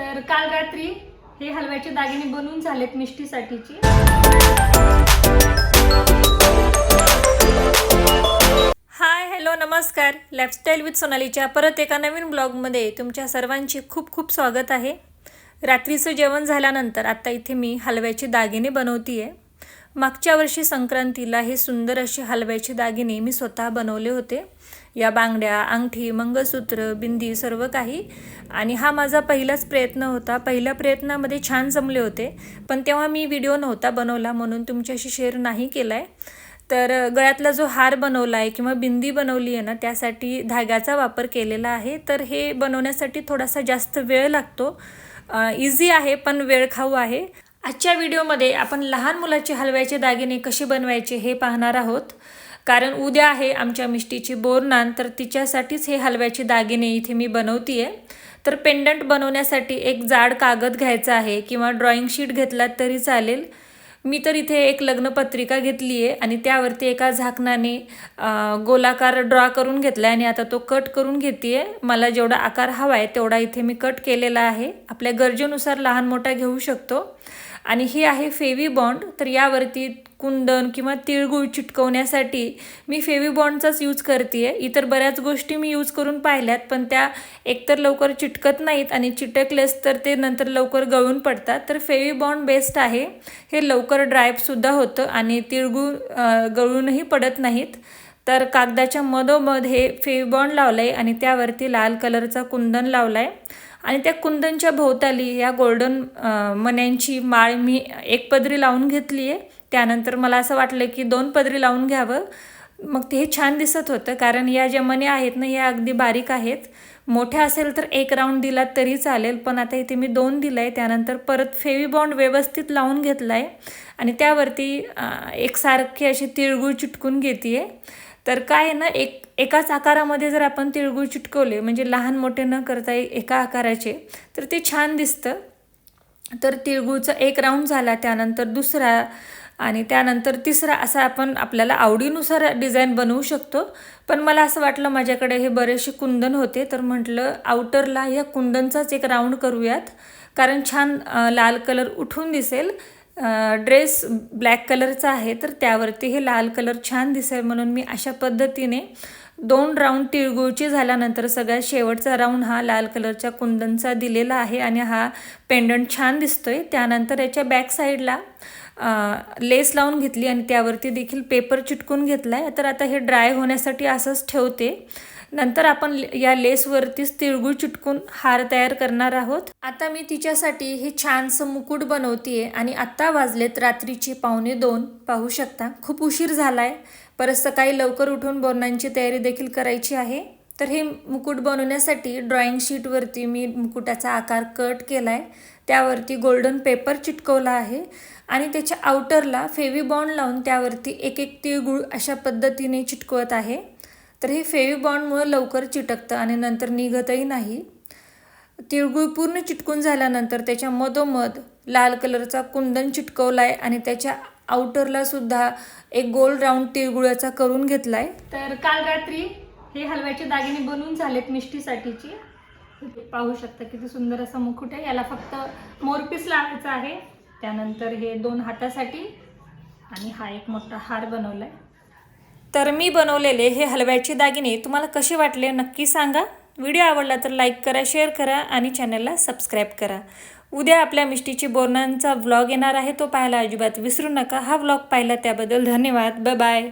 तर काल रात्री हे हलव्याचे दागिने बनवून झालेत मिष्टीसाठीचे. हाय हॅलो नमस्कार. लाईफस्टाईल विथ सोनालीच्या परत एका नवीन ब्लॉगमध्ये तुमच्या सर्वांचे खूप खूप स्वागत आहे. रात्रीचं जेवण झाल्यानंतर आत्ता इथे मी हलव्याचे दागिने बनवते आहे मागच्या वर्षी संक्रांतीला हे सुंदर असे हलव्याचे दागिने मी स्वतः बनवले होते. या बांगड्या अंगठी मंगळसूत्र बिंदी सर्व काही. आणि हा माझा पहिलाच प्रयत्न होता. पहिल्या प्रयत्नामध्ये छान जमले होते. पण तेव्हा मी व्हिडिओ नव्हता बनवला म्हणून तुमच्याशी शेअर नाही केला आहे तर गळ्यातला जो हार बनवला आहे किंवा बिंदी बनवली आहे ना त्यासाठी धाग्याचा वापर केलेला आहे. तर हे बनवण्यासाठी थोडासा जास्त वेळ लागतो. इझी आहे पण वेळखाऊ आहे. आजच्या व्हिडिओमध्ये आपण लहान मुलाचे हलव्याचे दागिने कसे बनवायचे हे पाहणार आहोत. कारण उद्या आहे आमच्या मिष्टीची बोरनान तर तिच्यासाठीच हे हलव्याचे दागिने इथे मी बनवते आहे तर पेंडंट बनवण्यासाठी एक जाड कागद घ्यायचा आहे किंवा ड्रॉइंग शीट घेतलात तरी चालेल. मी तर इथे एक लग्नपत्रिका घेतली आहे आणि त्यावरती एका झाकणाने गोलाकार ड्रॉ करून घेतला आहे आणि आता तो कट करून घेते आहे मला जेवढा आकार हवा आहे तेवढा इथे मी कट केलेला आहे. आपल्या गरजेनुसार लहान मोठा घेऊ शकतो. आणि ही आहे फेवी बॉन्ड. तर यावरती कुंदन किंवा तिळगुळ चिटकवण्यासाठी मी फेवी बॉन्डचाच यूज करते आहे इतर बऱ्याच गोष्टी मी यूज करून पाहिल्यात पण त्या एकतर लवकर चिटकत नाहीत आणि चिटकलेस तर ते नंतर लवकर गळून पडतात. तर फेवी बॉन्ड बेस्ट आहे. हे लवकर ड्रायपसुद्धा होतं आणि तिळगुळ गळूनही पडत नाहीत. तर कागदाच्या मधोमध हे फेविबॉन्ड लावलं आहे आणि त्यावरती लाल कलरचा कुंदन लावला आहे आणि त्या कुंदनच्या भोवताली या गोल्डन मण्यांची माळ मी एक पदरी लावून घेतली आहे. त्यानंतर मला असं वाटलं की दोन पदरी लावून घ्यावं. मग ते हे छान दिसत होतं कारण या ज्या मण्या आहेत ना या अगदी बारीक आहेत. मोठ्या असेल तर एक राऊंड दिला तरी चालेल पण आता इथे मी दोन दिलं आहे त्यानंतर परत फेवीबॉन्ड व्यवस्थित लावून घेतला आहे आणि त्यावरती एकसारखी अशी तिळगुळ चिटकून घेते आहे तर काय आहे ना एक एकाच आकारामध्ये जर आपण तिळगुळ चिटकवले म्हणजे लहान मोठे न करता एका आकाराचे तर ते छान दिसतं. तर तिळगुळचा एक राऊंड झाला त्यानंतर दुसरा आणि त्यानंतर तिसरा असा आपण आपल्याला आवडीनुसार डिझाईन बनवू शकतो. पण मला असं वाटलं माझ्याकडे हे बरेचसे कुंदन होते तर म्हटलं आउटरला या कुंदनचाच एक राऊंड करूयात. कारण छान लाल कलर उठून दिसेल. ड्रेस ब्लॅक कलरचा आहे तर त्यावरती हे लाल कलर छान दिसेल म्हणून मी अशा पद्धतीने दोन राऊंड तिळगुळचे झाल्यानंतर सगळ्यात शेवटचा राऊंड हा लाल कलरच्या कुंदनचा दिलेला आहे आणि हा पेंडंट छान दिसतोय. त्यानंतर याच्या बॅक साईडला लेस लावून घेतली आणि त्यावरती देखील पेपर चिटकून घेतला आहे तर आता हे ड्राय होण्यासाठी असंच ठेवते. नंतर आपण या लेसवरतीच तिळगुळ चिटकून हार तयार करणार आहोत. आता मी तिच्यासाठी हे छानसं मुकुट बनवतीये आणि आत्ता वाजलेत रात्रीचे पावणे दोन. पाहू शकता खूप उशीर झालाय. परत सकाळी लवकर उठून बोरणांची तयारी देखील करायची आहे. तर हे मुकुट बनवण्यासाठी ड्रॉइंग शीटवरती मी मुकुटाचा आकार कट केला आहे त्यावरती गोल्डन पेपर चिटकवला आहे आणि त्याच्या आउटरला फेवी बॉन्ड लावून त्यावरती एक एक तिळगुळ अशा पद्धतीने चिटकवत आहे. तर हे फेविबॉन्डमुळं लवकर चिटकतं आणि नंतर निघतही नाही. तिळगुळ पूर्ण चिटकून झाल्यानंतर त्याच्या मधोमध लाल कलरचा कुंदन चिटकवला आहे आणि त्याच्या आउटरला सुद्धा एक गोल राऊंड तिळगुळाचा करून घेतला आहे तर काल रात्री हे हलव्याचे दागिने बनवून झालेत मिष्टीसाठीचे. पाहू शकता किती सुंदर असा मुकुट आहे. याला फक्त मोरपीस लावायचा आहे. त्यानंतर हे दोन हातासाठी आणि हा एक मोठा हार बनवला आहे तर मी बनवलेले हे हलव्याचे दागिने तुम्हाला कसे वाटले नक्की सांगा. व्हिडिओ आवडला तर लाईक करा शेअर करा आणि चॅनलला सबस्क्राईब करा. उद्या आपल्या मिष्टीची बोरणांचा व्लॉग येणार आहे तो पाहायला अजिबात विसरू नका. हा व्लॉग पाहिला त्याबद्दल धन्यवाद. ब बाय.